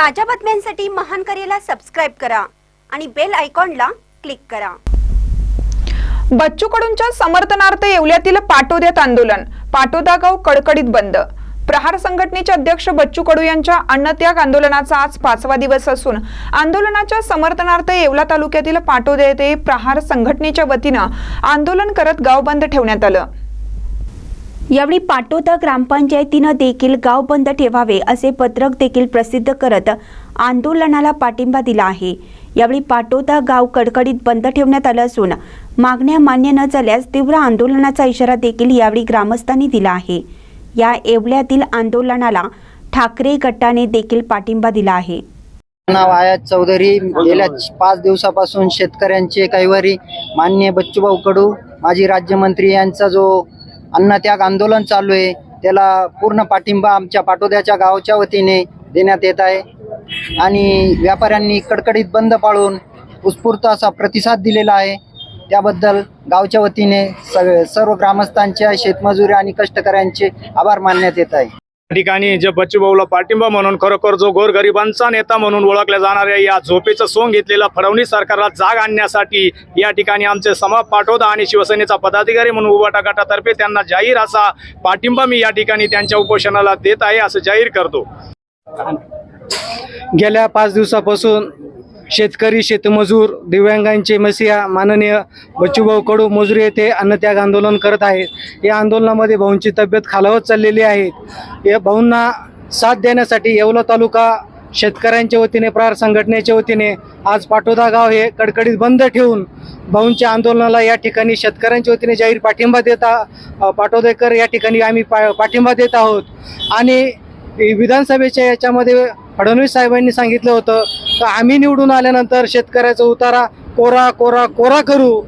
ताज्या बातम्यांसाठी महान करेला सबस्क्राईब करा आणि बेल आयकॉनला क्लिक करा. बच्चू कडूंच्या समर्थनार्थ येवल्यातील पाटोद्यात आंदोलन पाटोदा गाव कडकडीत बंद. प्रहार संघटनेचे अध्यक्ष बच्चू कडू यांच्या अन्नत्याग आंदोलनाचा आज पाचवा दिवस असून आंदोलनाच्या समर्थनार्थ येवला तालुक्यातील पाटोदे येथे प्रहार संघटनेच्या वतीनं आंदोलन करत गाव बंद ठेवण्यात आलं. यावेळी पाटोदा ग्रामपंचायतीनं देखील गाव बंद ठेवावे असे पत्रक देखील प्रसिद्ध करत आंदोलनाला पाठिंबा दिला आहे. यावेळी पाटोदा गाव कडकडीत बंद ठेवण्यात आलं असून मागण्या मान्य न झाल्यास तीव्र आंदोलनाचा इशारा देखील यावेळी ग्रामस्थांनी दिला आहे. या एवढ्यातील आंदोलनाला ठाकरे गटाने देखील पाठिंबा दिला आहे. नाव आयात चौधरी गेल्या पाच दिवसापासून शेतकऱ्यांचे कैवारी मान्य बच्चूभाऊ कडू माजी राज्यमंत्री यांचा जो अन्नत्याग आंदोलन चालू आहे. त्याला पूर्ण पाठिंबा आमच्या पाटोद्याच्या गावाच्या वतीने देण्यात येत आहे. आणि व्यापाऱ्यांनी कडकडीत बंद पाळून उत्स्फूर्त असा प्रतिसाद दिलेला आहे. त्याबद्दल गावच्या वतीने सगळे सर्व ग्रामस्थांच्या शेतमजुरी आणि कष्टकऱ्यांचे आभार मानण्यात येत आहे. ठिकाणी जे बच्चूभाऊला पाठिंबा म्हणून खरोखर जो गोरगरिबांचा नेता म्हणून ओळखल्या जाणाऱ्या या झोपेचं सोंग घेतलेला फडणवीस सरकारला जाग आणण्यासाठी या ठिकाणी आमचे समा पाठोदा आणि शिवसेनेचा पदाधिकारी म्हणून उभाटा गटातर्फे त्यांना जाहीर असा पाठिंबा मी या ठिकाणी त्यांच्या उपोषणाला देत आहे असं जाहीर करतो. गेल्या पाच दिवसापासून शेतकरी शेतमजूर दिव्यांगांचे मसिया माननीय बच्चूभाऊ कडू मजुरी येथे अन्नत्याग आंदोलन करत आहेत. या आंदोलनामध्ये भाऊंची तब्येत खालावत चाललेली आहे. या भाऊंना साथ देण्यासाठी येवला तालुका शेतकऱ्यांच्या वतीने प्रहार संघटनेच्या वतीने आज पाटोदा गाव हे कडकडीत बंद ठेवून भाऊंच्या आंदोलनाला या ठिकाणी शेतकऱ्यांच्या वतीने जाहीर पाठिंबा देता पाटोदेकर या ठिकाणी आम्ही पा पाठिंबा देत आहोत. आणि विधानसभेच्या याच्यामध्ये फडणवीस साहेबांनी सांगितलं होतं तर आम्ही निवडून आल्यानंतर शेतकऱ्याचा उतारा कोरा कोरा कोरा करू?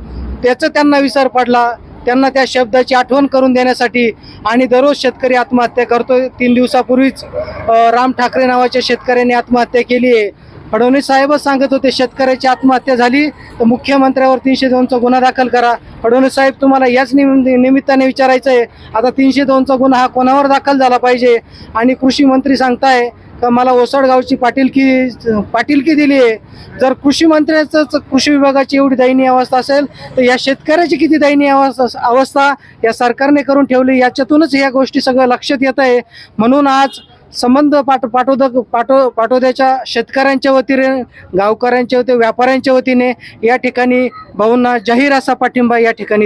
त्याचा त्यांना विसर पडला. त्यांना त्या शब्दाची आठवण करून देण्यासाठी आणि दररोज शेतकरी आत्महत्या करतोय. तीन दिवसापूर्वीच राम ठाकरे नावाच्या शेतकऱ्याने आत्महत्या केली आहे. फडणवीस साहेबच सांगत होते शेतकऱ्याची आत्महत्या झाली तर मुख्यमंत्र्यावर तीनशे दोनचा गुन्हा दाखल करा. फडणवीस साहेब तुम्हाला याच निम- निमित्ताने विचारायचं आहे आता तीनशे दोनचा गुन्हा हा कोणावर दाखल झाला पाहिजे? आणि कृषी मंत्री सांगताय का मला ओसाडगावची पाटीलकी पाटीलकी दिली आहे? जर कृषी मंत्र्याचं कृषी विभागाची एवढी दयनीय अवस्था असेल तर या शेतकऱ्याची किती दयनीय अवस्था अवस्था या सरकारने करून ठेवली याच्यातूनच या गोष्टी सगळं लक्षात येत आहे. म्हणून आज संबंध पाठ पाठोदक पाठो पाठोद्याच्या शेतकऱ्यांच्या वतीने गावकऱ्यांच्या वतीने व्यापाऱ्यांच्या वतीने या ठिकाणी भाऊंना जाहीर असा पाठिंबा या ठिकाणी